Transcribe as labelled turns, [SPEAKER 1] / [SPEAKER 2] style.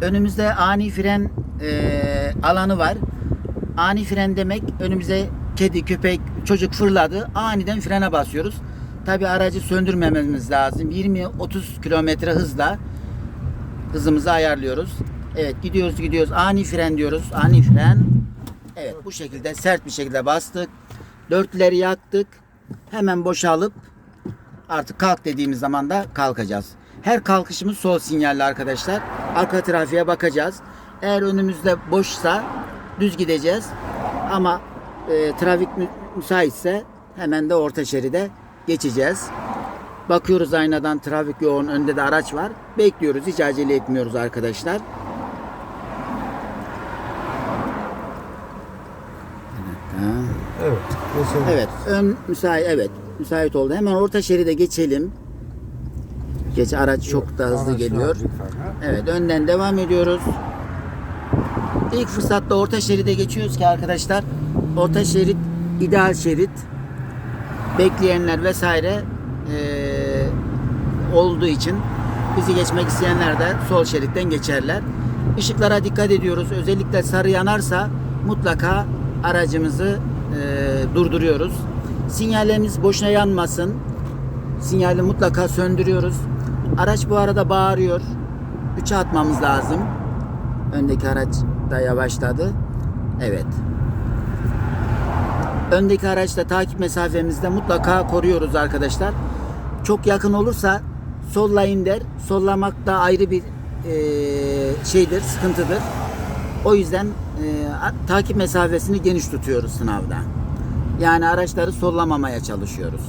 [SPEAKER 1] önümüzde ani fren e, alanı var. Ani fren demek önümüze kedi, köpek, çocuk fırladı. Aniden frene basıyoruz. Tabi aracı söndürmememiz lazım. 20-30 kilometre hızla hızımızı ayarlıyoruz. Evet gidiyoruz gidiyoruz. Ani fren diyoruz. Ani fren. Evet bu şekilde sert bir şekilde bastık. Dörtleri yaktık. Hemen boşalıp artık kalk dediğimiz zaman da kalkacağız. Her kalkışımız sol sinyalli arkadaşlar. Arka trafiğe bakacağız. Eğer önümüzde boşsa düz gideceğiz. Ama e, trafik mü- müsaitse hemen de orta şeride geçeceğiz. Bakıyoruz aynadan trafik yoğun önde de araç var. Bekliyoruz hiç acele etmiyoruz arkadaşlar.
[SPEAKER 2] Evet.
[SPEAKER 1] Evet ön müsait evet müsait oldu. Hemen orta şeride geçelim. Geç araç çok da hızlı geliyor. Evet önden devam ediyoruz. İlk fırsatta orta şeride geçiyoruz ki arkadaşlar. Orta şerit ideal şerit. Bekleyenler vesaire eee, olduğu için bizi geçmek isteyenler de sol şeritten geçerler. Işıklara dikkat ediyoruz. Özellikle sarı yanarsa mutlaka aracımızı eee, durduruyoruz. Sinyallerimiz boşuna yanmasın. Sinyali mutlaka söndürüyoruz. Araç bu arada bağırıyor. 3'e atmamız lazım. Öndeki araç da yavaşladı. Evet. Öndeki araçla takip mesafemizde mutlaka koruyoruz arkadaşlar. Çok yakın olursa sollayın der. Sollamak da ayrı bir eee, şeydir, sıkıntıdır. O yüzden a- takip mesafesini geniş tutuyoruz sınavda. Yani araçları sollamamaya çalışıyoruz.